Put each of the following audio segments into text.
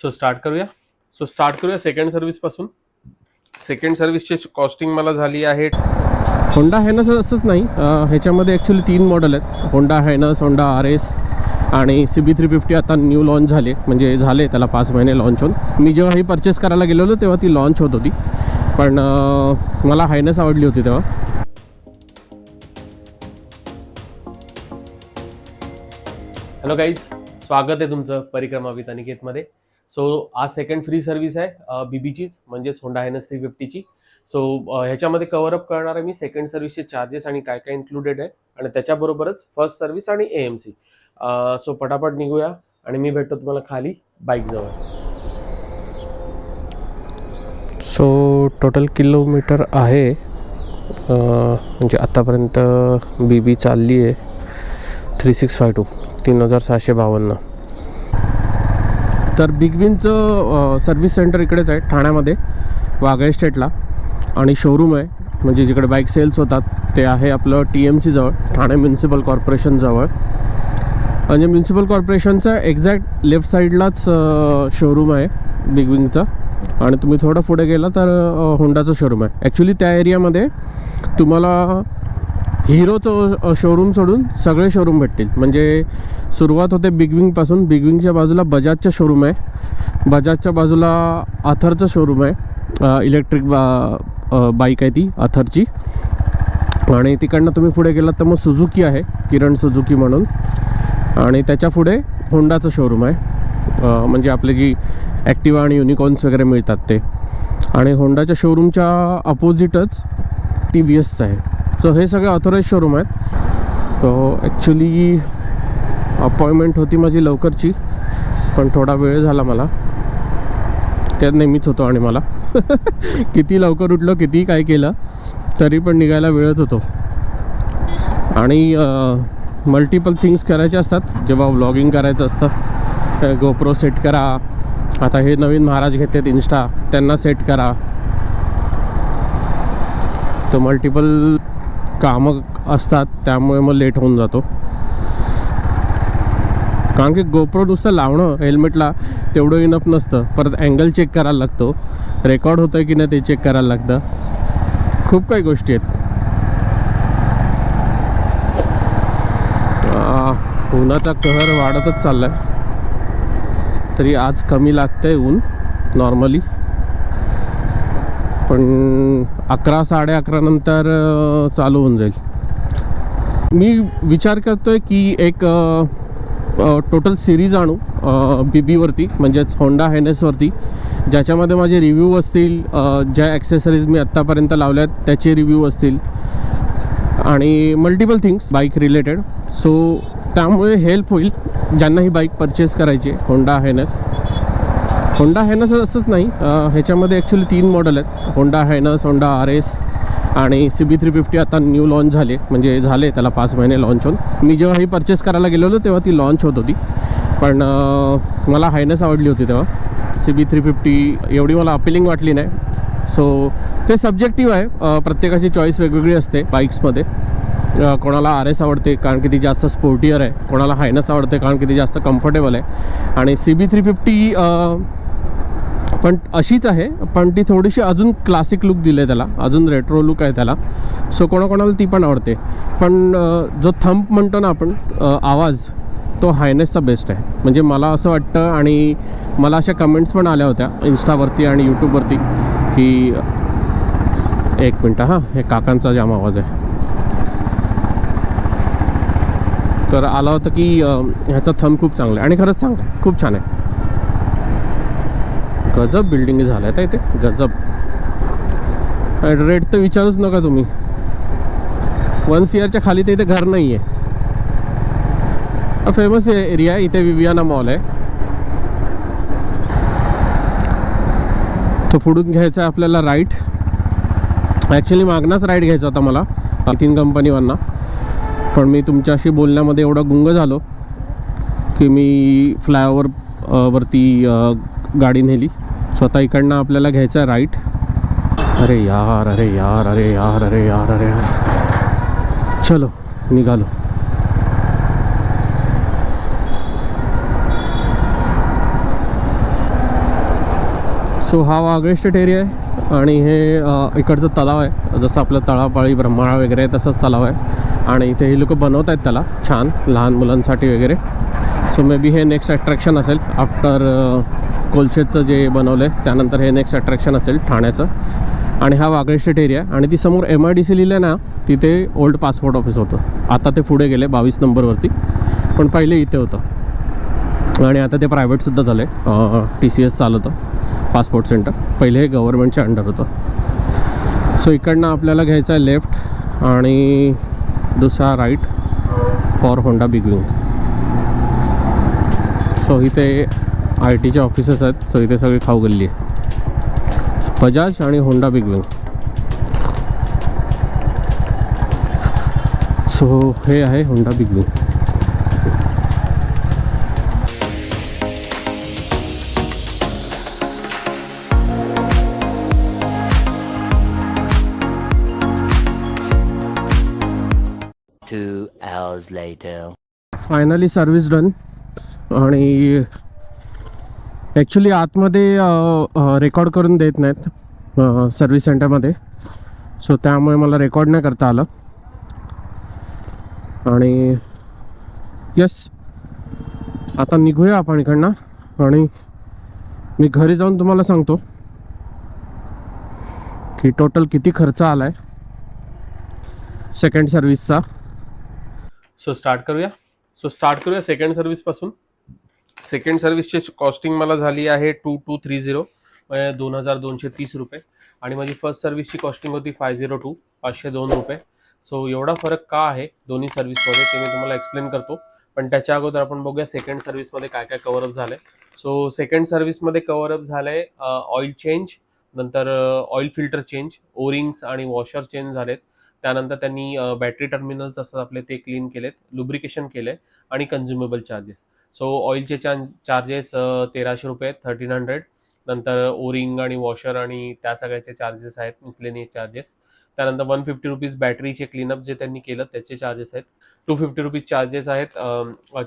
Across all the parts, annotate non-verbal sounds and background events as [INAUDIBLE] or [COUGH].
So start करूया. So start करूया second सर्व्हिसपासून सेकंड सर्व्हिसची कॉस्टिंग मला झाली आहे. होंडा हायनस असंच नाही. ह्याच्यामध्ये ॲक्च्युली तीन मॉडेल आहेत. Honda Highness Honda R S आणि सी बी थ्री फिफ्टी आता न्यू लॉन्च झाले. म्हणजे झाले त्याला पाच महिने लॉन्च होऊन. मी जेव्हा ही परचेस करायला गेलेलो तेव्हा ती लॉन्च होत होती. पण मला हायनस आवडली होती तेव्हा. हॅलो गाईज स्वागत आहे तुमचं परिक्रमा वितानिकेतमध्ये सो आज सेकंड फ्री सर्व्हिस आहे बीबीचीच म्हणजेच होंडा एन थ्री फिफ्टीची सो ह्याच्यामध्ये कव्हरअप करणार आहे मी सेकंड सर्व्हिसचे चार्जेस आणि काय काय इन्क्लुडेड आहे. आणि त्याच्याबरोबरच फर्स्ट सर्व्हिस आणि ए एम सी सो पटापट निघूया आणि मी भेटतो तुम्हाला खाली बाईकजवळ सो टोटल किलोमीटर आहे म्हणजे आतापर्यंत बी बी चालली आहे थ्री सिक्स फाय टू तीन हजार सहाशे बावन्न. तर बिग विनचं सर्व्हिस सेंटर इकडेच आहे ठाण्यामध्ये वाघा स्टेटला आणि शोरूम आहे म्हणजे जिकडे बाईक सेल्स होतात ते आहे आपलं टी एम सीजवळ ठाणे म्युन्सिपल कॉर्पोरेशनजवळ म्हणजे म्युन्सिपल कॉर्पोरेशनचं एक्झॅक्ट लेफ्ट साईडलाच शोरूम आहे बिग विंगचं आणि तुम्ही थोडं पुढे गेला तर होंडाचं शोरूम आहे. ॲक्च्युली त्या एरियामध्ये तुम्हाला हिरोचं शोरूम सोडून सगळे शोरूम भेटतील. म्हणजे सुरुवात होते बिग विंगपासून बिग विंगच्या बाजूला बजाजचं शोरूम आहे. बजाजच्या बाजूला अथरचं शोरूम आहे. इलेक्ट्रिक बा बाईक आहे ती अथरची आणि तिकडनं तुम्ही पुढे गेलात तर मग सुझुकी आहे. किरण सुझुकी म्हणून. आणि त्याच्या पुढे होंडाचं शोरूम आहे. म्हणजे आपले जी ॲक्टिवा आणि युनिकॉर्न्स वगैरे मिळतात ते. आणि होंडाच्या शोरूमच्या अपोजिटच टी व्ही एसचं आहे. सो हे सगळे ऑथोराईज शोरूम आहेत. तो ॲक्च्युली अपॉइंटमेंट होती माझी लवकरची पण थोडा वेळ झाला मला. त्यात नेहमीच होतो आणि मला. [LAUGHS] किती लवकर उठलो किती काय केलं तरी पण निघायला वेळच होतो. आणि मल्टिपल थिंग्स करायचे असतात. जेव्हा व्लॉगिंग करायचं असतं गोप्रो सेट करा. आता हे नवीन महाराज घेतात इन्स्टा त्यांना सेट करा. तर मल्टिपल कामं असतात त्यामुळे मग लेट होऊन जातो. कारण की गोप्रो नुसतं लावणं हेल्मेटला तेवढं इनफ नसतं. परत अँगल चेक करायला लागतो. रेकॉर्ड होतं की नाही ते चेक करायला लागतं. खूप काही गोष्टी आहेत. उन्हाचा कहर वाढतच चाललाय. तरी आज कमी लागतंय ऊन नॉर्मली पण अकरा साडे अकरा नंतर चालू होऊन जाईल. मी विचार करतोय की एक टोटल सिरीज आणू बी बीवरती म्हणजेच होंडा हायनेसवरती ज्याच्यामध्ये माझे रिव्ह्यू असतील ज्या ॲक्सेसरीज मी आत्तापर्यंत लावल्या आहेत त्याचे रिव्ह्यू असतील आणि multiple things bike related so त्यामुळे हेल्प होईल ज्यांना ही बाईक परचेस करायची होंडा हायनेस होंडा हायनस असंच नाही. ह्याच्यामध्ये ॲक्च्युली तीन मॉडेल आहेत. Honda Highness Honda R S आणि सी बी थ्री फिफ्टी आता न्यू लॉन्च झाले म्हणजे झाले त्याला पाच महिने लॉन्च होऊन. मी जेव्हा ही परचेस करायला गेलेलो तेव्हा ती लॉन्च होत होती. पण मला हायनस आवडली होती तेव्हा. सी बी थ्री फिफ्टी एवढी मला अपिलिंग वाटली नाही. सो ते सब्जेक्टिव्ह आहे. प्रत्येकाची चॉईस वेगवेगळी असते बाईक्समध्ये कोणाला आर एस आवडते कारण की ती जास्त स्पोर्टियर आहे. कोणाला हायनस आवडते कारण की ती जास्त कम्फर्टेबल आहे. आणि सी बी थ्री फिफ्टी पण अशीच आहे पण ती थोडीशी अजून क्लासिक लुक दिले त्याला. अजून रेट्रो लुक आहे त्याला. सो कोणाकोणाला ती पण आवडते. पण जो थंप म्हणतो ना आपण आवाज तो हायनेसचा बेस्ट आहे. म्हणजे मला असं वाटतं आणि मला अशा कमेंट्स पण आल्या होत्या इन्स्टावरती आणि यूट्यूबवरती की एक मिनटं हां हे काकांचा जाम आवाज आहे. तर आला होतं की ह्याचा थंब खूप चांगला आहे. आणि खरंच चांगला आहे. खूप छान आहे. गजब बिल्डिंग झाल्या आहेत इथे गजब. रेट तर विचारूच नका तुम्ही. वन सीआरच्या खाली तर इथे घर नाही आहे फेमस एरिया आहे इथे विवियाना मॉल आहे. तो पुढून घ्यायचा आहे आपल्याला राईट ॲक्च्युली मागनाच राईट घ्यायचा होता मला तीन कंपनीवरना पण मी तुमच्याशी बोलण्यामध्ये एवढा गुंग झालो की मी फ्लायओव्हर वरती गाडी नेली. स्वतः इकडनं आपल्याला घ्यायचं आहे राईट अरे यार अरे यार अरे यार अरे यार अरे यार. चलो निघालो. सो हा वागळेस्टेट एरिया आहे आणि हे इकडचं तलाव आहे. जसं आपलं तळापाळी ब्रह्माळा वगैरे आहे तसंच तलाव आहे. आणि इथे हे लोक बनवत आहेत त्याला. छान लहान मुलांसाठी वगैरे. सो मे बी हे नेक्स्ट अट्रॅक्शन असेल. आफ्टर कोलशेतचं uh, जे बनवलं आहे त्यानंतर हे नेक्स्ट अट्रॅक्शन असेल ठाण्याचं. आणि हा वागळे स्टेट एरिया आणि ती समोर एम आय डी सी लिहिलं ना तिथे ओल्ड पासपोर्ट ऑफिस होतं. आता ते पुढे गेले बावीस नंबरवरती. पण पहिले इथे होतं. आणि आता ते प्रायव्हेटसुद्धा झालं आहे टी सी एस चालवतं. पासपोर्ट सेंटर पहिले हे गव्हर्नमेंटच्या अंडर होतं. सो इकडनं आपल्याला घ्यायचं आहे लेफ्ट आणि दुसरा right for Honda big wing so इथे आय टीचे ऑफिसेस आहेत. सो इथे सगळी खाऊ गल्ली आहे. बजाज आणि होंडा बिग विंग सो हे आहे Honda big wing Two hours later. Finally service done आणि ॲक्च्युली आतमध्ये रेकॉर्ड करून देत नाहीत सर्विस सेंटरमध्ये सो त्यामुळे मला रेकॉर्ड नाही करता आलं. आणि यस आता निघूया आपण इकडनं. आणि मी घरी जाऊन तुम्हाला सांगतो की टोटल किती खर्च आला आहे सेकंड सर्विसचा सो स्टार्ट करूया. सो स्टार्ट करूया सेकंड सर्व्हिसपासून सेकंड सर्व्हिसची कॉस्टिंग मला झाली आहे टू टू थ्री झिरो म्हणजे दोन हजार दोनशे तीस रुपये. आणि माझी फर्स्ट सर्व्हिसची कॉस्टिंग होती फाय झिरो टू पाचशे दोन रुपये. सो एवढा फरक का आहे दोन्ही सर्व्हिसमध्ये ते मी तुम्हाला एक्सप्लेन करतो. पण त्याच्या अगोदर आपण बघूया सेकंड सर्व्हिसमध्ये काय काय कवरअप झालं आहे सो सेकंड सर्व्हिसमध्ये कवरअप झालं आहे ऑइल चेंज नंतर oil filter change O rings आणि वॉशर चेंज झालेत. त्यानंतर त्यांनी बॅटरी टर्मिनल्स असतात आपले ते क्लीन केलेत लुब्रिकेशन केले आणि कन्झ्युमेबल चार्जेस सो ऑइलचे चार्जेस तेराशे रुपये थर्टीन हंड्रेड नंतर ओरिंग आणि वॉशर आणि त्या सगळ्याचे चार्जेस आहेत मिसलेनियस चार्जेस त्यानंतर वन फिफ्टी रुपीज बॅटरीचे क्लीनअप जे त्यांनी केलं त्याचे चार्जेस आहेत. टू फिफ्टी रुपीज चार्जेस आहेत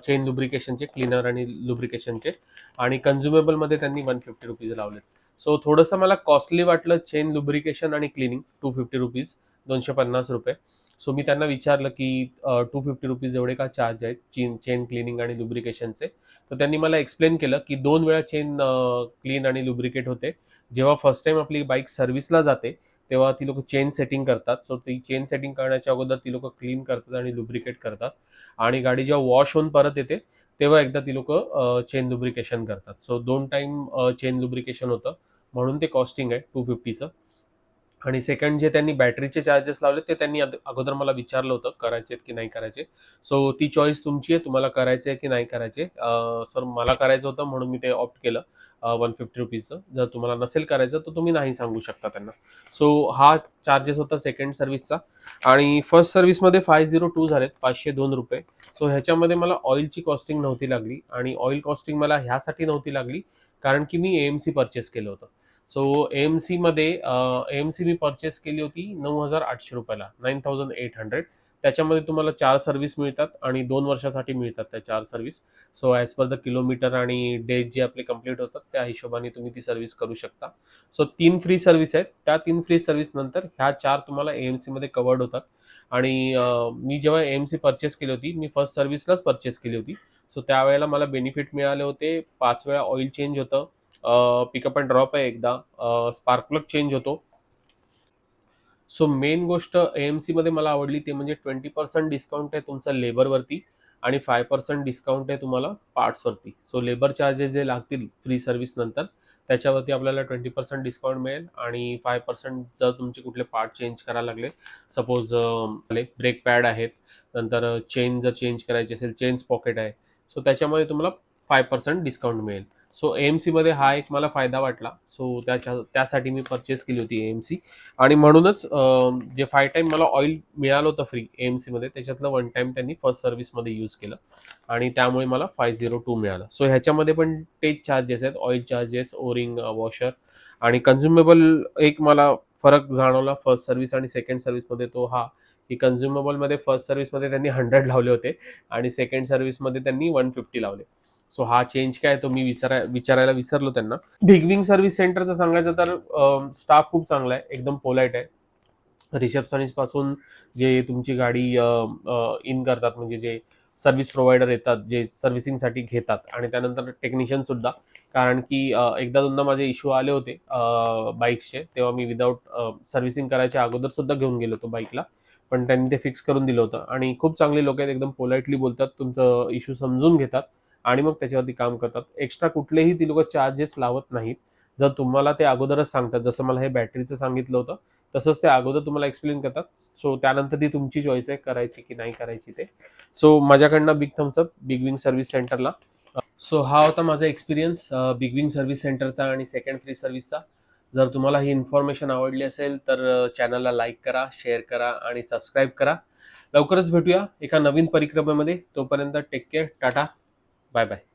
चेन लुब्रिकेशनचे क्लीनर आणि लुब्रिकेशनचे आणि कन्झ्युमेबलमध्ये त्यांनी वन फिफ्टी रुपीज लावलेत. सो थोडंसं मला कॉस्टली वाटलं चेन लुब्रिकेशन आणि क्लिनिंग टू फिफ्टी रुपीज दोनशे पन्नास रुपये. सो मी त्यांना विचारलं की टू फिफ्टी रुपीज एवढे का चार्ज आहेत? चेन चेन क्लिनिंग आणि लुब्रिकेशनचे तर त्यांनी मला एक्सप्लेन केलं की दोन वेळा चेन क्लीन आणि लुब्रिकेट होते. जेव्हा फर्स्ट टाइम आपली बाईक सर्व्हिसला जाते तेव्हा ती लोक चेन सेटिंग करतात. सो ती चेन सेटिंग करण्याच्या अगोदर ती लोक क्लीन करतात आणि लुब्रिकेट करतात. आणि गाडी जेव्हा वॉश होऊन परत येते तेव्हा एकदा ती लोक चेन लुब्रिकेशन करतात. सो दोन टाइम चेन लुब्रिकेशन होतं. म्हणून ते कॉस्टिंग आहे टू फिफ्टीचं आणि सेकंड जे त्यांनी बॅटरीचे चार्जेस लावले ते त्यांनी अगोदर मला विचारलं होतं करायचे की नाही करायचे. सो ती चॉईस तुमची आहे तुम्हाला करायचे आहे की नाही करायचे. सर मला करायचं होतं म्हणून मी ते ऑप्ट केलं वन फिफ्टी रुपीजचं जर तुम्हाला नसेल करायचं तर तुम्ही नाही सांगू शकता त्यांना. सो हा चार्जेस होता सेकंड सर्व्हिसचा आणि फर्स्ट सर्व्हिसमध्ये फाय झिरो टू झालेत पाचशे दोन रुपये. सो ह्याच्यामध्ये मला ऑइलची कॉस्टिंग नव्हती लागली. आणि ऑइल कॉस्टिंग मला ह्यासाठी नव्हती लागली कारण की मी ए एम सी परचेस केलं होतं. सो एम सीमध्ये एम सी मी परचेस केली होती नऊ हजार आठशे रुपयाला नाईन थाउजंड एट हंड्रेड त्याच्यामध्ये तुम्हाला चार सर्व्हिस मिळतात आणि दोन वर्षासाठी मिळतात त्या चार service so as per the kilometre आणि डेज जे आपले कंप्लीट होतात त्या हिशोबाने तुम्ही ती सर्व्हिस करू शकता. सो तीन फ्री सर्व्हिस आहेत. त्या तीन फ्री सर्व्हिस नंतर ह्या चार तुम्हाला ए एम सीमध्ये कवर्ड होतात. आणि मी जेव्हा ए एम सी परचेस केली होती मी फर्स्ट सर्व्हिसलाच परचेस केली होती. सो त्यावेळेला मला बेनिफिट मिळाले होते. पाच वेळा ऑइल चेंज होतं. पिकअप अँड ड्रॉप आहे एकदा. स्पार्क प्लग चेंज होतो. सो मेन गोष्ट ए एम सीमध्ये मला आवडली ते म्हणजे ट्वेंटी पर्सेंट डिस्काउंट आहे तुमचा लेबरवरती आणि फाय पर्सेंट डिस्काउंट आहे तुम्हाला पार्ट्सवरती सो लेबर चार्जेस जे लागतील फ्री सर्व्हिस नंतर त्याच्यावरती आपल्याला ट्वेंटी पर्सेंट डिस्काउंट मिळेल आणि फाय पर्सेंट जर तुमचे कुठले पार्ट चेंज करायला लागले सपोज ब्रेक पॅड आहेत नंतर चेन जर चेंज करायची असेल चेन्स पॉकेट आहे सो त्याच्यामध्ये तुम्हाला फाय पर्सेंट डिस्काउंट मिळेल. सो एम सीमध्ये हा एक मला फायदा वाटला. सो त्याच्या त्यासाठी मी परचेस केली होती एम सी आणि म्हणूनच जे फाय टाईम मला ऑइल मिळालं होतं फ्री एम सीमध्ये त्याच्यातलं वन टाईम त्यांनी फर्स्ट सर्व्हिसमध्ये यूज केलं. आणि त्यामुळे मला फाय झिरो टू मिळालं. सो ह्याच्यामध्ये पण तेच चार्जेस आहेत. ऑइल चार्जेस ओरिंग वॉशर आणि कन्झ्युमेबल एक मला फरक जाणवला फर्स्ट सर्व्हिस आणि सेकंड सर्व्हिसमध्ये तो हा की कन्झ्युमेबलमध्ये फर्स्ट सर्व्हिसमध्ये त्यांनी हंड्रेड लावले होते. आणि सेकंड सर्व्हिसमध्ये त्यांनी वन फिफ्टी लावले. सो हा चेंज काय तो मी विचारा विचारायला विसरलो त्यांना. बिगविंग सर्व्हिस सेंटरचं सांगायचं तर स्टाफ खूप चांगला आहे एकदम पोलाईट आहे. रिसेप्शनिस्टपासून जे तुमची गाडी इन करतात म्हणजे जे सर्व्हिस प्रोव्हायडर येतात जे सर्व्हिसिंगसाठी घेतात. आणि त्यानंतर टेक्निशियन सुद्धा. कारण की एकदा दोनदा माझे इश्यू आले होते बाईक्सचे तेव्हा मी विदाऊट सर्व्हिसिंग करायच्या अगोदरसुद्धा घेऊन गेलो होतो बाईकला पण त्यांनी ते फिक्स करून दिलं होतं. आणि खूप चांगले लोक आहेत एकदम पोलाइटली बोलतात तुमचं इश्यू समजून घेतात. आणि मग त्याच्यावरती काम करतात. एक्स्ट्रा कुठलेही ती लोक चार्जेस लावत नाहीत. जर तुम्हाला ते अगोदरच सांगतात जसं मला हे बॅटरीचं सांगितलं होतं तसंच ते अगोदर तुम्हाला एक्सप्लेन करतात. सो त्यानंतर ती तुमची चॉईस आहे करायची की नाही करायची ते. सो माझ्याकडनं big thumbs up Big Wing service सेंटरला सो हा होता माझा एक्सपिरियन्स बिग विंग सर्व्हिस सेंटरचा आणि सेकंड फ्री सर्व्हिसचा जर तुम्हाला ही इन्फॉर्मेशन आवडली असेल तर चॅनलला लाईक करा शेअर करा आणि सबस्क्राईब करा. लवकरच भेटूया एका नवीन परिक्रमेमध्ये. तोपर्यंत टेक केअर टाटा. 拜拜。